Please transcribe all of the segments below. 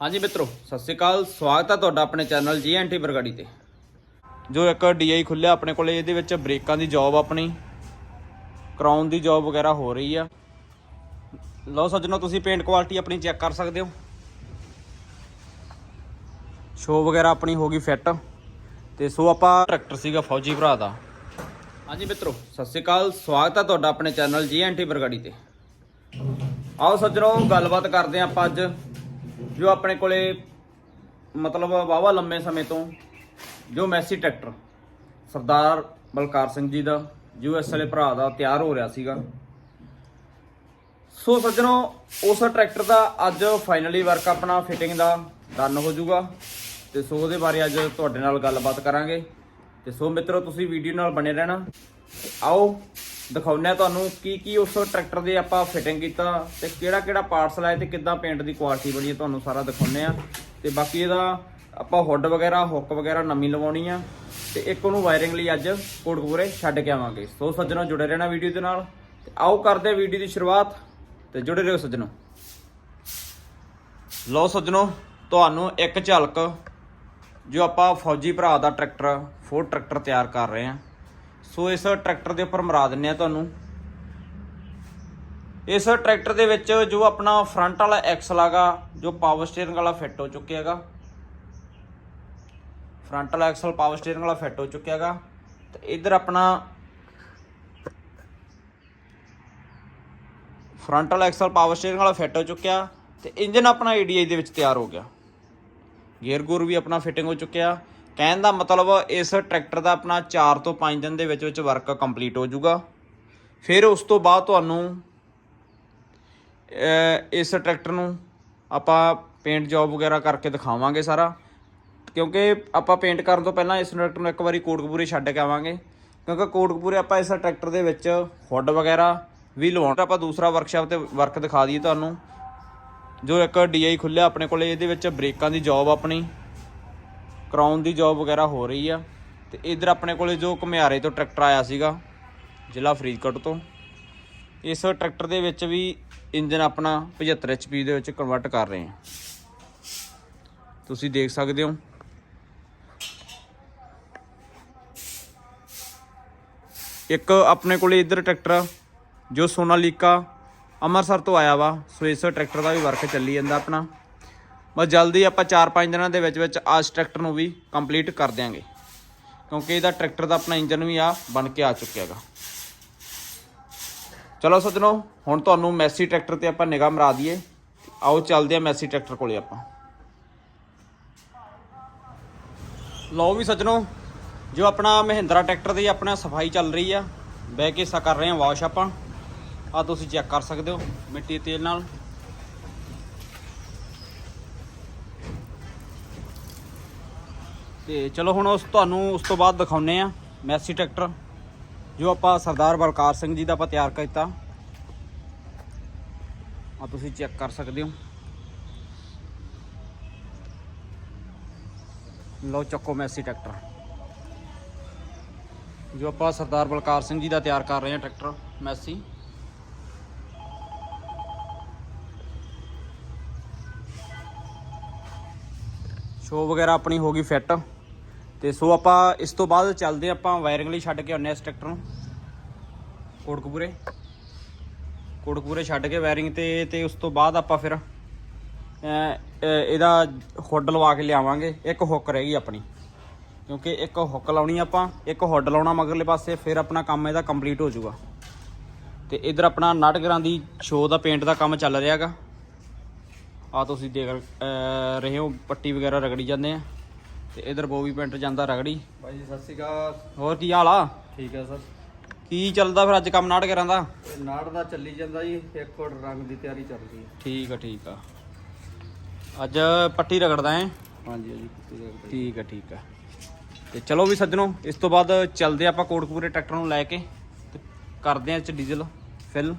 ਹਾਂਜੀ ਮਿੱਤਰੋ, ਸਤਿ ਸ਼੍ਰੀ ਅਕਾਲ। ਸਵਾਗਤ ਹੈ ਤੁਹਾਡਾ ਆਪਣੇ ਚੈਨਲ ਜੀਐਨਟੀ ਬਰਗਾੜੀ ਤੇ। ਜੋ ਇੱਕ ਡੀਆਈ ਖੁੱਲਿਆ ਆਪਣੇ ਕੋਲੇ, ਇਹਦੇ ਵਿੱਚ ਬ੍ਰੇਕਾਂ ਦੀ ਜੌਬ ਆਪਣੀ, ਕਰਾਉਣ ਦੀ ਜੌਬ ਵਗੈਰਾ ਹੋ ਰਹੀ ਆ। ਲਓ ਸੱਜਣੋ, ਤੁਸੀਂ ਪੇਂਟ ਕੁਆਲਿਟੀ ਆਪਣੀ ਚੈੱਕ ਕਰ ਸਕਦੇ ਹੋ। ਸ਼ੋ ਵਗੈਰਾ ਆਪਣੀ ਹੋ ਗਈ ਫਿੱਟ ਤੇ ਸੋ ਆਪਾਂ ਟਰੈਕਟਰ ਸੀਗਾ, ਫੌਜੀ ਭਰਾ ਦਾ। ਹਾਂਜੀ ਮਿੱਤਰੋ, ਸਤਿ ਸ਼੍ਰੀ ਅਕਾਲ। ਸਵਾਗਤ ਹੈ ਤੁਹਾਡਾ ਆਪਣੇ ਚੈਨਲ ਜੀਐਨਟੀ ਬਰਗਾੜੀ ਤੇ। ਆਓ ਸੱਜਣੋ, ਗੱਲਬਾਤ ਕਰਦੇ ਹਾਂ ਆਪਾਂ ਅੱਜ। ਜੋ ਆਪਣੇ ਕੋਲੇ ਮਤਲਬ ਵਾਵਾ ਲੰਮੇ ਸਮੇਂ ਤੋਂ ਜੋ ਮੈਸੀ ਟਰੈਕਟਰ, ਸਰਦਾਰ ਬਲਕਾਰ ਸਿੰਘ ਜੀ ਦਾ ਯੂਐਸ ਵਾਲੇ ਭਰਾ ਦਾ ਤਿਆਰ ਹੋ ਰਿਹਾ ਸੀਗਾ। ਸੋ ਸੱਜਣੋ, ਉਸ ਟਰੈਕਟਰ ਦਾ ਅੱਜ ਫਾਈਨਲੀ ਵਰਕ ਆਪਣਾ ਫਿਟਿੰਗ ਦਾ ਡਨ ਹੋ ਜਾਊਗਾ ਤੇ ਸੋ ਉਹਦੇ ਬਾਰੇ ਅੱਜ ਤੁਹਾਡੇ ਨਾਲ ਗੱਲਬਾਤ ਕਰਾਂਗੇ। ਤੇ ਸੋ ਮਿੱਤਰੋ, ਤੁਸੀਂ ਵੀਡੀਓ ਨਾਲ ਬਣੇ ਰਹਿਣਾ। ਆਓ ਦਿਖਾਉਂਦੇ ਆ ਤੁਹਾਨੂੰ ਕੀ ਕੀ ਉਸ ਟਰੈਕਟਰ ਦੇ ਆਪਾਂ ਫਿਟਿੰਗ ਕੀਤਾ ਤੇ ਕਿਹੜਾ ਕਿਹੜਾ ਪਾਰਟਸ ਲਾਏ ਤੇ ਕਿੱਦਾਂ ਪੇਂਟ ਦੀ ਕੁਆਲਿਟੀ ਬਣੀ ਹੈ ਤੁਹਾਨੂੰ ਸਾਰਾ ਦਿਖਾਉਂਦੇ ਆ ਤੇ ਬਾਕੀ ਇਹਦਾ ਆਪਾਂ ਹੁੱਡ ਵਗੈਰਾ ਹੁੱਕ ਵਗੈਰਾ ਨਵੀਂ ਲਵਾਉਣੀ ਆ। ਤੇ ਇੱਕ ਉਹਨੂੰ ਵਾਇਰਿੰਗ ਲਈ ਅੱਜ ਕੋਟਕਪੂਰੇ ਛੱਡ ਕੇ ਆਵਾਂਗੇ। ਸੋ ਸੱਜਣੋ ਜੁੜੇ ਰਹਿਣਾ ਵੀਡੀਓ ਦੇ ਨਾਲ। ਤੇ ਆਓ ਕਰਦੇ ਆ ਵੀਡੀਓ ਦੀ ਸ਼ੁਰੂਆਤ ਤੇ ਜੁੜੇ ਰਹੋ ਸੱਜਣੋ। ਲਓ ਸੱਜਣੋ, ਤੁਹਾਨੂੰ ਇੱਕ ਝਲਕ ਜੋ ਆਪਾਂ ਫੌਜੀ ਭਰਾ ਦਾ ਟਰੈਕਟਰ ਫੋਰ ਟਰੈਕਟਰ ਤਿਆਰ ਕਰ ਰਹੇ ਹਾਂ। ਸੋ ਇਸ ਟਰੈਕਟਰ ਦੇ ਉੱਪਰ ਮਰਾ ਦਿੰਨੇ ਆ ਤੁਹਾਨੂੰ। ਇਸ ਟਰੈਕਟਰ ਦੇ ਵਿੱਚ ਜੋ ਆਪਣਾ ਫਰੰਟ ਵਾਲਾ ਐਕਸਲ ਹੈਗਾ ਜੋ ਪਾਵਰ ਸਟੀਅਰਿੰਗ ਵਾਲਾ ਫਿੱਟ ਹੋ ਚੁੱਕਿਆ ਹੈਗਾ ਫਰੰਟ ਵਾਲਾ ਐਕਸਲ ਪਾਵਰ ਸਟੀਅਰਿੰਗ ਵਾਲਾ ਫਿੱਟ ਹੋ ਚੁੱਕਿਆ ਹੈਗਾ ਤੇ ਇਧਰ ਆਪਣਾ ਫਰੰਟ ਵਾਲਾ ਐਕਸਲ ਪਾਵਰ ਸਟੀਅਰਿੰਗ ਵਾਲਾ ਫਿੱਟ ਹੋ ਚੁੱਕਿਆ। ਤੇ ਇੰਜਨ ਆਪਣਾ ADI ਦੇ ਵਿੱਚ ਤਿਆਰ ਹੋ ਗਿਆ। ਗੇਅਰ ਗੂਰ ਵੀ ਆਪਣਾ ਫਿਟਿੰਗ ਹੋ ਚੁੱਕਿਆ। ਕਹਿਣ ਦਾ ਮਤਲਬ ਇਸ ਟਰੈਕਟਰ ਦਾ ਆਪਣਾ 4 ਤੋਂ 5 ਦਿਨ ਦੇ ਵਿੱਚ ਵਿੱਚ ਵਰਕ ਕੰਪਲੀਟ ਹੋ ਜਾਊਗਾ। ਫਿਰ ਉਸ ਤੋਂ ਬਾਅਦ ਤੁਹਾਨੂੰ ਇਸ ਟਰੈਕਟਰ ਨੂੰ ਆਪਾਂ ਪੇਂਟ ਜੌਬ ਵਗੈਰਾ ਕਰਕੇ ਦਿਖਾਵਾਂਗੇ ਸਾਰਾ। ਕਿਉਂਕਿ ਆਪਾਂ ਪੇਂਟ ਕਰਨ ਤੋਂ ਪਹਿਲਾਂ ਇਸ ਟਰੈਕਟਰ ਨੂੰ ਇੱਕ ਵਾਰੀ ਕੋਟਕਪੂਰੇ ਛੱਡ ਕੇ ਆਵਾਂਗੇ। ਕਿਉਂਕਿ ਕੋਟਕਪੂਰੇ ਆਪਾਂ ਇਸ ਟਰੈਕਟਰ ਦੇ ਵਿੱਚ ਹੁੱਡ ਵਗੈਰਾ ਵੀ ਲਵਾਉਣਾ ਆਪਾਂ ਦੂਸਰਾ ਵਰਕਸ਼ਾਪ ਤੇ ਵਰਕ ਦਿਖਾ ਦਈਏ ਤੁਹਾਨੂੰ। ਜੋ ਇੱਕ ਡੀਆਈ ਖੁੱਲਿਆ ਆਪਣੇ ਕੋਲੇ, ਇਹਦੇ ਵਿੱਚ ਬ੍ਰੇਕਾਂ ਦੀ ਜੌਬ ਆਪਣੀ ਕਰਾਉਣ ਦੀ ਜੌਬ ਵਗੈਰਾ ਹੋ ਰਹੀ ਆ। ਤੇ ਇਧਰ ਆਪਣੇ ਕੋਲੇ ਜੋ ਘੁਮਿਆਰੇ ਤੋਂ ਟਰੈਕਟਰ ਆਇਆ ਸੀਗਾ, ਜ਼ਿਲ੍ਹਾ ਫਰੀਦਕੋਟ ਤੋਂ। ਇਸ ਟਰੈਕਟਰ ਦੇ ਵਿੱਚ ਵੀ ਇੰਜਨ ਆਪਣਾ 75 HP ਦੇ ਵਿੱਚ ਕਨਵਰਟ ਕਰ ਰਹੇ ਹਾਂ ਤੁਸੀਂ ਦੇਖ ਸਕਦੇ ਹੋ। ਇੱਕ ਆਪਣੇ ਕੋਲੇ ਇਧਰ ਟਰੈਕਟਰ ਜੋ ਸੋਨਾਲੀਕਾ ਅੰਮ੍ਰਿਤਸਰ ਤੋਂ ਆਇਆ ਵਾ। ਸੋ ਇਸ ਟਰੈਕਟਰ ਦਾ ਵੀ ਵਰਕ ਚੱਲੀ ਜਾਂਦਾ ਆਪਣਾ। ਬਸ ਜਲਦੀ ਆਪਾਂ 4-5 ਦਿਨਾਂ ਦੇ ਵਿੱਚ ਵਿੱਚ ਆਜ ਟਰੈਕਟਰ ਨੂੰ ਵੀ ਕੰਪਲੀਟ ਕਰ ਦਿਆਂਗੇ। ਕਿਉਂਕਿ ਇਹਦਾ ਟਰੈਕਟਰ ਦਾ ਆਪਣਾ ਇੰਜਨ ਵੀ ਆ, ਬਣ ਕੇ ਆ ਚੁੱਕਿਆ ਹੈਗਾ। ਚਲੋ ਸੱਜਣੋ, ਹੁਣ ਤੁਹਾਨੂੰ ਮੈਸੀ ਟਰੈਕਟਰ ਤੇ ਆਪਾਂ ਨਿਗਾਹ ਮਰਾ ਦਈਏ। ਆਓ ਚੱਲਦੇ ਆ ਮੈਸੀ ਟਰੈਕਟਰ ਕੋਲੇ ਆਪਾਂ। ਲਓ ਵੀ ਸੱਜਣੋ, ਜੋ ਆਪਣਾ ਮਹਿੰਦਰਾ ਟਰੈਕਟਰ ਦੀ ਆਪਣਾ ਸਫ਼ਾਈ ਚੱਲ ਰਹੀ ਆ, ਬਹਿ ਕੇ ਸਾ ਕਰ ਰਹੇ ਆ ਵਾਸ਼ ਆਪਾਂ। ਆ ਤੁਸੀਂ ਚੈੱਕ ਕਰ ਸਕਦੇ ਹੋ, ਮਿੱਟੀ ਤੇਲ ਨਾਲ। ਤੇ ਚਲੋ ਹੁਣ ਉਸ ਤੁਹਾਨੂੰ ਉਸ ਤੋਂ ਬਾਅਦ ਦਿਖਾਉਨੇ ਆ ਮੈਸੀ ਟਰੈਕਟਰ, ਜੋ ਆਪਾਂ ਸਰਦਾਰ ਬਲਕਾਰ ਸਿੰਘ ਜੀ ਦਾ ਆਪਾਂ ਤਿਆਰ ਕੀਤਾ। ਆ ਤੁਸੀਂ ਚੈੱਕ ਕਰ ਸਕਦੇ ਹੋ। ਲਓ ਚੱਕੋ ਮੈਸੀ ਟਰੈਕਟਰ। ਜੋ ਆਪਾਂ ਸਰਦਾਰ ਬਲਕਾਰ ਸਿੰਘ ਜੀ ਦਾ ਤਿਆਰ ਕਰ ਰਹੇ ਹਾਂ ਟਰੈਕਟਰ, ਮੈਸੀ। ਸ਼ੋ ਵਗੈਰਾ ਆਪਣੀ ਹੋ ਗਈ ਫਿੱਟ। ਤੇ ਸੋ ਆਪਾਂ ਇਸ ਤੋਂ ਬਾਅਦ ਚੱਲਦੇ ਹਾਂ, ਆਪਾਂ ਵਾਇਰਿੰਗ ਲਈ ਛੱਡ ਕੇ ਆਉਂਦੇ ਹਾਂ ਇਸ ਟਰੈਕਟਰ ਨੂੰ। ਕੋਟਕਪੂਰੇ। ਕੋਟਕਪੂਰੇ ਛੱਡ ਕੇ ਵਾਇਰਿੰਗ ਤੇ ਤੇ ਉਸ ਤੋਂ ਬਾਅਦ ਆਪਾਂ ਫਿਰ ਇਹਦਾ ਹੁੱਡ ਲਵਾ ਕੇ ਲਿਆਵਾਂਗੇ। ਇੱਕ ਹੁੱਕ ਰਹਿ ਗਈ ਆਪਣੀ। ਕਿਉਂਕਿ ਇੱਕ ਹੁੱਕ ਲਾਉਣੀ ਆਪਾਂ, ਇੱਕ ਹੁੱਡ ਲਾਉਣਾ ਮਗਰਲੇ ਪਾਸੇ, ਫਿਰ ਆਪਣਾ ਕੰਮ ਇਹਦਾ ਕੰਪਲੀਟ ਹੋ ਜਾਊਗਾ। ਤੇ ਇਧਰ ਆਪਣਾ ਨਾਟਗਰਾਂ ਦੀ ਸ਼ੋਅ ਦਾ ਪੇਂਟ ਦਾ ਕੰਮ ਚੱਲ ਰਿਹਾ ਹੈਗਾ। ਆ ਤੁਸੀਂ ਦੇਖ ਰਹੇ ਹੋ, ਪੱਟੀ ਵਗੈਰਾ ਰਗੜੀ ਜਾਂਦੇ ਆ। ਤੇ ਇਧਰ ਬੋਬੀ ਪੈਂਟ ਜਾਂਦਾ ਰਗੜੀ। ਭਾਈ ਜੀ ਸਤਿ ਸ਼੍ਰੀ ਅਕਾਲ। ਹੋਰ ਕੀ ਹਾਲ ਆ? ਠੀਕ ਹੈ ਸਰ। ਕੀ ਚੱਲਦਾ ਫਿਰ ਅੱਜ ਕੰਮ ਨਾਟਗਰਾਂ ਦਾ? ਇਹ ਨਾੜ ਦਾ ਚੱਲੀ ਜਾਂਦਾ ਜੀ ਇੱਕ ਹੋਰ ਰੰਗ ਦੀ ਤਿਆਰੀ ਚੱਲ ਰਹੀ ਹੈ। ਠੀਕ ਆ ਠੀਕ ਆ। ਅੱਜ ਪੱਟੀ ਰਗੜਦਾ ਐ ਹਾਂਜੀ ਹਾਂਜੀ ਕੁੱਤੇ ਦਾ ਰੰਗ। ਠੀਕ ਆ ਠੀਕ ਆ। ਤੇ ਚਲੋ ਵੀ ਸੱਜਣੋ ਇਸ ਤੋਂ ਬਾਅਦ ਚੱਲਦੇ ਆਪਾਂ ਕੋਟਕਪੂਰੇ ਟਰੈਕਟਰ ਨੂੰ ਲੈ ਕੇ ਤੇ ਕਰਦੇ ਆ ਇਹ ਚ ਡੀਜ਼ਲ ਫਿਲ।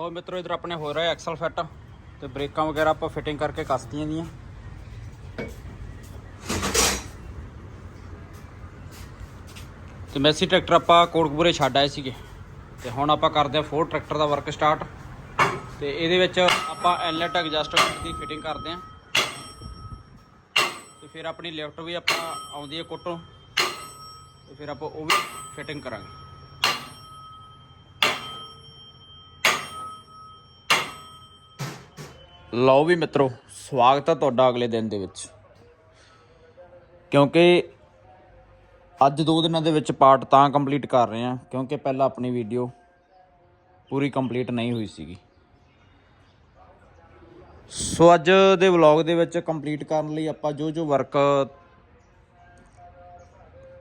ਲੋ ਮਿੱਤਰੋ, ਇਧਰ ਆਪਣੇ ਹੋ ਰਿਹਾ ਐਕਸਲ ਫਿੱਟ ਤੇ ਬ੍ਰੇਕਾਂ ਵਗੈਰਾ ਆਪਾਂ ਫਿਟਿੰਗ ਕਰਕੇ ਕੱਸਤੀਆਂ ਦੀਆਂ। ਤੇ ਮੈਸੀ ਟਰੈਕਟਰ ਆਪਾਂ ਕੋਟਕਪੂਰੇ ਛੱਡ ਆਏ ਸੀਗੇ। ਤੇ ਹੁਣ ਆਪਾਂ ਕਰਦੇ ਆ ਫੋਰ ਟਰੈਕਟਰ ਦਾ ਵਰਕ ਸਟਾਰਟ ਤੇ ਇਹਦੇ ਵਿੱਚ ਆਪਾਂ ਐਲਨਟ ਐਡਜਸਟਮੈਂਟ ਦੀ ਫਿਟਿੰਗ ਕਰਦੇ ਆ ਤੇ ਫਿਰ ਆਪਣੀ ਲਿਫਟ ਵੀ ਆਪਾਂ ਆਉਂਦੀ ਹੈ ਕੋਟੋਂ। ਤੇ ਫਿਰ ਆਪਾਂ ਉਹ ਵੀ ਫਿਟਿੰਗ ਕਰਾਂਗੇ। ਲਓ ਵੀ ਮਿੱਤਰੋ, ਸਵਾਗਤ ਹੈ ਤੁਹਾਡਾ ਅਗਲੇ ਦਿਨ ਦੇ ਵਿੱਚ। ਕਿਉਂਕਿ ਅੱਜ ਦੋ ਦਿਨਾਂ ਦੇ ਵਿੱਚ ਪਾਰਟ ਤਾਂ ਕੰਪਲੀਟ ਕਰ ਰਹੇ ਹਾਂ, ਕਿਉਂਕਿ ਪਹਿਲਾਂ ਆਪਣੀ ਵੀਡੀਓ ਪੂਰੀ ਕੰਪਲੀਟ ਨਹੀਂ ਹੋਈ ਸੀਗੀ। ਸੋ ਅੱਜ ਦੇ ਵਲੌਗ ਦੇ ਵਿੱਚ ਕੰਪਲੀਟ ਕਰਨ ਲਈ ਆਪਾਂ ਜੋ ਜੋ ਵਰਕ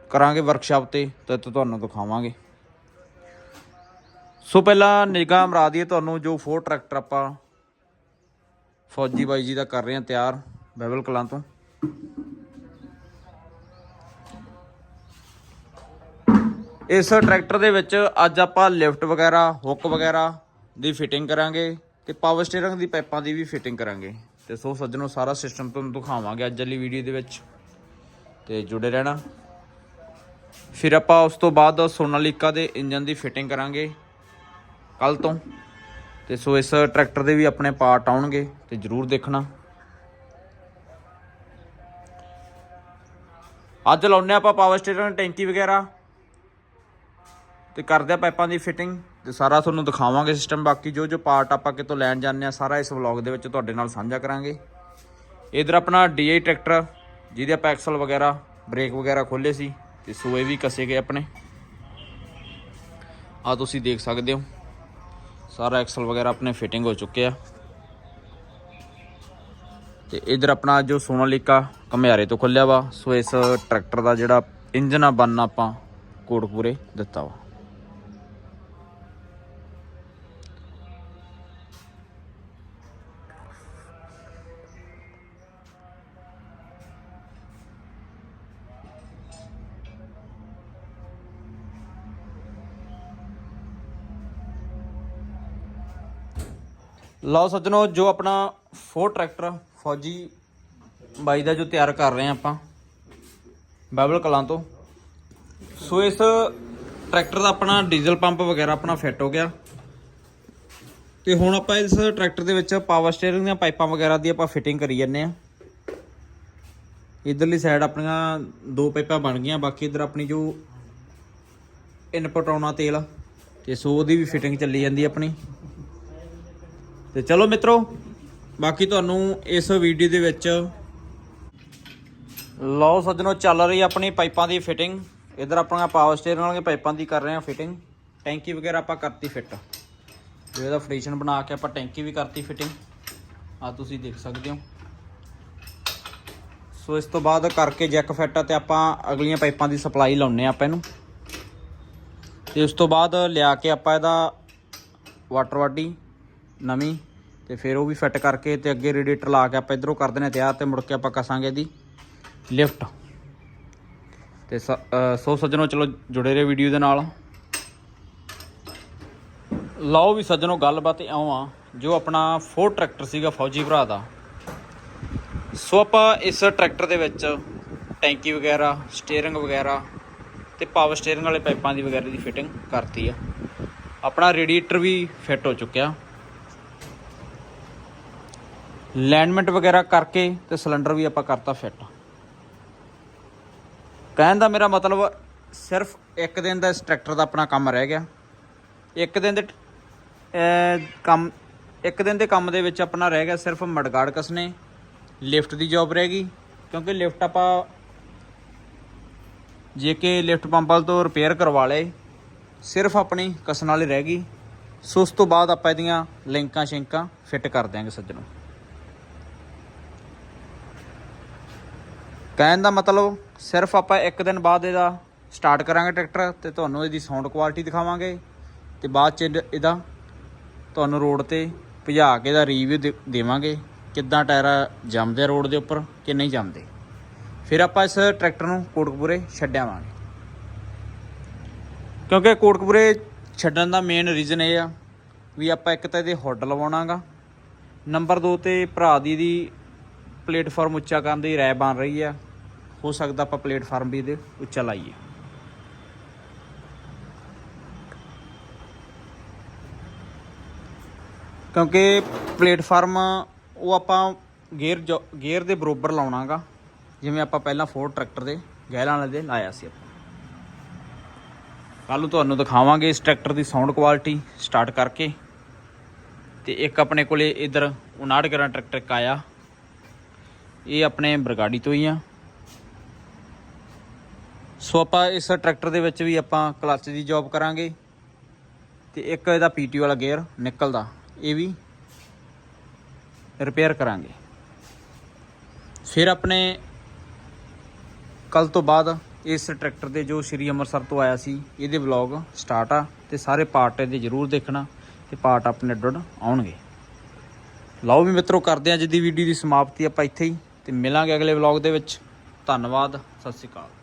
ਕਰਾਂਗੇ ਵਰਕਸ਼ਾਪ ਤੇ ਤੇ ਤੁਹਾਨੂੰ ਦਿਖਾਵਾਂਗੇ। ਸੋ ਪਹਿਲਾਂ ਨਿਗਾਹ ਮਰਾ ਦਈਏ ਤੁਹਾਨੂੰ, ਜੋ ਫੋਰ ਟਰੈਕਟਰ ਆਪਾਂ ਫੌਜੀ ਬਾਈ ਜੀ ਦਾ ਕਰ ਰਹੇ ਹਾਂ ਤਿਆਰ ਬੈਬਲ ਕਲਾਂ ਤੋਂ। ਇਸ ਟਰੈਕਟਰ ਦੇ ਵਿੱਚ ਅੱਜ ਆਪਾਂ ਲਿਫਟ ਵਗੈਰਾ, ਹੁੱਕ ਵਗੈਰਾ ਦੀ ਫਿਟਿੰਗ ਕਰਾਂਗੇ ਤੇ ਪਾਵਰ ਸਟੀਅਰਿੰਗ ਦੀ ਪਾਈਪਾਂ ਦੀ ਵੀ ਫਿਟਿੰਗ ਕਰਾਂਗੇ। ਤੇ ਸੋ ਸੱਜਣੋ, ਸਾਰਾ ਸਿਸਟਮ ਤੁਹਾਨੂੰ ਦਿਖਾਵਾਂਗੇ ਅੱਜ ਵਾਲੀ ਵੀਡੀਓ ਦੇ ਵਿੱਚ। ਤੇ ਜੁੜੇ ਰਹਿਣਾ। ਫਿਰ ਆਪਾਂ ਉਸ ਤੋਂ ਬਾਅਦ ਸੋਨਾਲੀਕਾ ਦੇ ਇੰਜਨ ਦੀ ਫਿਟਿੰਗ ਕਰਾਂਗੇ। ਕੱਲ ਤੋਂ। ਤੇ ਸੋ ਇਸ ਟਰੈਕਟਰ ਦੇ ਵੀ ਆਪਣੇ ਪਾਰਟ ਆਉਣਗੇ ਤੇ ਜਰੂਰ ਦੇਖਣਾ। ਅੱਜ ਲਾਉਨੇ ਆਪਾਂ ਪਾਵਰ ਸਟੇਸ਼ਨ ਟੈਂਕੀ ਵਗੈਰਾ ਤੇ ਕਰਦੇ ਆ ਪਾਈਪਾਂ ਦੀ ਫਿਟਿੰਗ ਤੇ ਸਾਰਾ ਤੁਹਾਨੂੰ ਦਿਖਾਵਾਂਗੇ ਸਿਸਟਮ ਬਾਕੀ ਜੋ ਜੋ ਪਾਰਟ ਆਪਾਂ ਕਿਤੋਂ ਲੈਣ ਜਾਂਦੇ ਆ ਸਾਰਾ ਇਸ ਵਲੌਗ ਦੇ ਵਿੱਚ ਤੁਹਾਡੇ ਨਾਲ ਸਾਂਝਾ ਕਰਾਂਗੇ। ਇਧਰ ਆਪਣਾ ਡੀਆਈ ਟਰੈਕਟਰ, ਜਿਹਦੇ ਆਪਾਂ ਐਕਸਲ ਵਗੈਰਾ ਬ੍ਰੇਕ ਵਗੈਰਾ ਖੋਲੇ ਸੀ ਤੇ ਸੋਏ ਵੀ ਕਸੇ ਗਏ ਆਪਣੇ। ਆ ਤੁਸੀਂ ਦੇਖ ਸਕਦੇ ਹੋ। ਸਾਰਾ ਐਕਸਲ ਵਗੈਰਾ ਆਪਣੇ ਫਿਟਿੰਗ ਹੋ ਚੁੱਕੇ ਆ। ਤੇ ਇਧਰ ਆਪਣਾ ਜੋ ਸੋਨਾਲੀਕਾ ਘਮਿਆਰੇ ਤੋਂ ਖੁੱਲਿਆ ਵਾ, ਸੋ ਇਸ ਟਰੈਕਟਰ ਦਾ ਜਿਹੜਾ ਇੰਜਨ ਆ, ਬੰਨ ਆਪਾਂ ਕੋਟਪੂਰੇ ਦਿੱਤਾ ਵਾ। ਲਓ ਸੱਜਣੋ, ਜੋ ਆਪਣਾ ਫੋਰ ਟਰੈਕਟਰ ਫੌਜੀ ਬਾਈ ਦਾ ਜੋ ਤਿਆਰ ਕਰ ਰਹੇ ਆ ਆਪਾਂ, ਬਾਈਬਲ ਕਲਾਂ ਤੋਂ। ਸੋ ਇਸ ਟਰੈਕਟਰ ਦਾ ਆਪਣਾ ਡੀਜ਼ਲ ਪੰਪ ਵਗੈਰਾ ਆਪਣਾ ਫਿੱਟ ਹੋ ਗਿਆ। ਤੇ ਹੁਣ ਆਪਾਂ ਇਸ ਟਰੈਕਟਰ ਦੇ ਵਿੱਚ ਪਾਵਰ ਸਟੀਅਰਿੰਗ ਦੀਆਂ ਪਾਈਪਾਂ ਵਗੈਰਾ ਦੀ ਆਪਾਂ ਫਿਟਿੰਗ ਕਰੀ ਜੰਨੇ ਆ। ਇਧਰਲੀ ਸਾਈਡ ਆਪਣੀਆਂ ਦੋ ਪਾਈਪਾਂ ਬਣ ਗਈਆਂ, ਬਾਕੀ ਇਧਰ ਆਪਣੀ ਜੋ ਇਨਪੁਟ ਆਉਣਾ ਤੇਲ, ਤੇ ਸੋ ਉਹਦੀ ਵੀ ਫਿਟਿੰਗ ਚੱਲੀ ਜਾਂਦੀ ਆਪਣੀ। ਤੇ ਚਲੋ ਮਿੱਤਰੋ, ਬਾਕੀ ਤੁਹਾਨੂੰ ਇਸ ਵੀਡੀਓ ਦੇ ਵਿੱਚ ਲਓ ਸੱਜਣੋ, ਚੱਲ ਰਹੀ ਆਪਣੀ ਪਾਈਪਾਂ ਦੀ ਫਿਟਿੰਗ ਇਧਰ ਆਪਣਾ ਪਾਵਰ ਸਟੀਅਰਿੰਗ ਵਾਲੀਆਂ ਪਾਈਪਾਂ ਦੀ ਕਰ ਰਹੇ ਹਾਂ ਫਿਟਿੰਗ ਟੈਂਕੀ ਵਗੈਰਾ ਆਪਾਂ ਕਰਤੀ ਫਿੱਟ ਜੋ ਇਹਦਾ ਫਰੇਸ਼ਨ ਬਣਾ ਕੇ ਆਪਾਂ ਟੈਂਕੀ ਵੀ ਕਰਤੀ ਫਿਟਿੰਗ ਆ ਤੁਸੀਂ ਦੇਖ ਸਕਦੇ ਹੋ। ਸੋ ਇਸ ਤੋਂ ਬਾਅਦ ਕਰਕੇ ਜੈਕ ਫਿੱਟ ਤੇ ਆਪਾਂ ਅਗਲੀਆਂ ਪਾਈਪਾਂ ਦੀ ਸਪਲਾਈ ਲਾਉਨੇ ਆਪਾਂ ਇਹਨੂੰ। ਤੇ ਉਸ ਤੋਂ ਬਾਅਦ ਲਿਆ ਕੇ ਆਪਾਂ ਇਹਦਾ ਵਾਟਰ ਵਾਡੀ ਨਵੀਂ। ਤੇ ਫਿਰ ਉਹ ਵੀ ਫਿੱਟ ਕਰਕੇ ਤੇ ਅੱਗੇ ਰੇਡੀਏਟਰ ਲਾ ਕੇ ਆਪਾਂ ਇਧਰੋਂ ਕਰ ਦਿੰਦੇ ਹਾਂ ਤਿਆਰ ਤੇ ਮੁੜ ਕੇ ਆਪਾਂ ਕਸਾਂਗੇ ਇਹਦੀ ਲਿਫਟ ਤੇ ਸ- ਸੋ ਸੱਜਣੋ, ਚਲੋ ਜੁੜੇ ਰਹੇ ਵੀਡੀਓ ਦੇ ਨਾਲ। ਲਓ ਵੀ ਸੱਜਣੋ, ਗੱਲਬਾਤ ਇਉਂ ਆ, ਜੋ ਆਪਣਾ ਫੋਰ ਟਰੈਕਟਰ ਸੀਗਾ ਫੌਜੀ ਭਰਾ ਦਾ। ਸੋ ਆਪਾਂ ਇਸ ਟਰੈਕਟਰ ਦੇ ਵਿੱਚ ਟੈਂਕੀ ਵਗੈਰਾ ਸਟੀਅਰਿੰਗ ਵਗੈਰਾ ਤੇ ਪਾਵਰ ਸਟੀਅਰਿੰਗ ਵਾਲੇ ਪਾਈਪਾਂ ਦੀ ਵਗੈਰਾ ਦੀ ਫਿਟਿੰਗ ਕਰਤੀ ਆ। ਆਪਣਾ ਰੇਡੀਏਟਰ ਵੀ ਫਿੱਟ ਹੋ ਚੁੱਕਿਆ। ਲੈਂਡਮੈਂਟ ਵਗੈਰਾ ਕਰਕੇ ਤੇ ਸਿਲੰਡਰ ਵੀ ਆਪਾਂ ਕਰਤਾ ਫਿੱਟ। ਕਹਿਣ ਦਾ ਮੇਰਾ ਮਤਲਬ ਸਿਰਫ ਇੱਕ ਦਿਨ ਦਾ ਇਸ ਟਰੈਕਟਰ ਦਾ ਆਪਣਾ ਕੰਮ ਰਹਿ ਗਿਆ। ਇੱਕ ਦਿਨ ਦੇ ਕੰਮ ਇੱਕ ਦਿਨ ਦੇ ਕੰਮ ਦੇ ਵਿੱਚ ਆਪਣਾ ਰਹਿ ਗਿਆ ਸਿਰਫ ਮੜਗਾੜ ਕਸਨੇ ਲਿਫਟ ਦੀ ਜੌਬ ਰਹਿ ਗਈ, ਕਿਉਂਕਿ ਲਿਫਟ ਆਪਾਂ ਜੇ ਕਿ ਲਿਫਟ ਪੰਪਲ ਤੋਂ ਰਿਪੇਅਰ ਕਰਵਾ ਲਏ, ਸਿਰਫ ਆਪਣੀ ਕਸਣ ਵਾਲੀ ਰਹਿ ਗਈ। ਸੋ ਉਸ ਤੋਂ ਬਾਅਦ ਆਪਾਂ ਇਹਦੀਆਂ ਲਿੰਕਾਂ ਸ਼ਿੰਕਾਂ ਫਿੱਟ ਕਰ ਦਿਆਂਗੇ ਸੱਜਣੋ। ਕਹਿਣ ਦਾ ਮਤਲਬ ਸਿਰਫ ਆਪਾਂ ਇੱਕ ਦਿਨ ਬਾਅਦ ਇਹਦਾ ਸਟਾਰਟ ਕਰਾਂਗੇ ਟਰੈਕਟਰ ਤੇ ਤੁਹਾਨੂੰ ਇਹਦੀ ਸਾਊਂਡ ਕੁਆਲਿਟੀ ਦਿਖਾਵਾਂਗੇ ਤੇ ਬਾਅਦ ਚ ਇਹਦ- ਇਹਦਾ ਤੁਹਾਨੂੰ ਰੋਡ ਤੇ ਭਜਾ ਕੇ ਇਹਦਾ ਰਿਵਿਊ ਦੇਵਾਂਗੇ ਕਿੱਦਾਂ ਟਾਇਰ ਜੰਮਦੇ ਰੋਡ ਦੇ ਉੱਪਰ ਕਿ ਨਹੀਂ ਜੰਮਦੇ। ਫਿਰ ਆਪਾਂ ਇਸ ਟਰੈਕਟਰ ਨੂੰ ਕੋਟਕਪੂਰੇ ਛੱਡਿਆਵਾਂਗੇ ਕਿਉਂਕਿ ਕੋਟਕਪੂਰੇ ਛੱਡਣ ਦਾ ਮੇਨ ਰੀਜ਼ਨ ਇਹ ਆ ਵੀ ਆਪਾਂ ਇੱਕ ਤਾਂ ਇਹਦੇ ਹੁੱਡ ਲਵਾਉਣਾਗਾ। ਨੰਬਰ 2 ਤੇ ਭਰਾ ਦੀ ਦੀ ਪਲੇਟਫਾਰਮ ਉੱਚਾ ਕਰਨ ਦੀ ਰਾਇ ਬਣ ਰਹੀ ਆ। ਹੋ ਸਕਦਾ ਆਪਾਂ ਪਲੇਟਫਾਰਮ ਵੀ ਇਹਦੇ ਉੱਚਾ ਲਾਈਏ। ਕਿਉਂਕਿ ਪਲੇਟਫਾਰਮ, ਉਹ ਆਪਾਂ ਗੇਅਰ ਜੋ- ਗੇਅਰ ਦੇ ਬਰੋਬਰ ਲਾਉਣਾਗਾ। ਜਿਵੇਂ ਆਪਾਂ ਪਹਿਲਾਂ ਫੋਰ ਟਰੈਕਟਰ ਦੇ ਗਹਿਲਾਂ ਵਾਲੇ ਦੇ ਲਾਇਆ ਸੀ ਆਪਾਂ। ਕੱਲ ਨੂੰ ਤੁਹਾਨੂੰ ਦਿਖਾਵਾਂਗੇ ਇਸ ਟਰੈਕਟਰ ਦੀ ਸਾਊਂਡ ਕੁਆਲਿਟੀ ਸਟਾਰਟ ਕਰਕੇ। ਤੇ ਇੱਕ ਆਪਣੇ ਕੋਲੇ ਇਧਰ 59 ਗਰਾਂ ਟਰੈਕਟਰ ਇੱਕ ਆਇਆ। ਇਹ ਆਪਣੇ ਬਰਗਾੜੀ ਤੋਂ ਹੀ ਆ। ਸੋ ਆਪਾਂ ਇਸ ਟਰੈਕਟਰ ਦੇ ਵਿੱਚ ਵੀ ਆਪਾਂ ਕਲੱਚ ਦੀ ਜੌਬ ਕਰਾਂਗੇ ਤੇ ਇੱਕ ਇਹਦਾ ਪੀਟੀ ਵਾਲਾ ਗੇਅਰ ਨਿਕਲਦਾ, ਇਹ ਵੀ ਰਿਪੇਅਰ ਕਰਾਂਗੇ। ਫਿਰ ਆਪਣੇ ਕੱਲ ਤੋਂ ਬਾਅਦ ਇਸ ਟਰੈਕਟਰ ਦੇ ਜੋ ਸ਼੍ਰੀ ਅੰਮ੍ਰਿਤਸਰ ਤੋਂ ਆਇਆ ਸੀ, ਇਹਦੇ ਵਲੌਗ ਸਟਾਰਟ ਆ ਤੇ ਸਾਰੇ ਪਾਰਟ ਇਹਦੇ ਜ਼ਰੂਰ ਦੇਖਣਾ ਤੇ ਪਾਰਟ ਆਪਣੇ ਡੁੱਡ ਆਉਣਗੇ। ਲਓ ਵੀ ਮਿੱਤਰੋ, ਕਰਦੇ ਆ ਅੱਜ ਦੀ ਵੀਡੀਓ ਦੀ ਸਮਾਪਤੀ ਆਪਾਂ ਇੱਥੇ ਹੀ ਤੇ ਮਿਲਾਂਗੇ ਅਗਲੇ ਵਲੌਗ ਦੇ ਵਿੱਚ। ਧੰਨਵਾਦ, ਸਤਿ ਸ਼੍ਰੀ ਅਕਾਲ।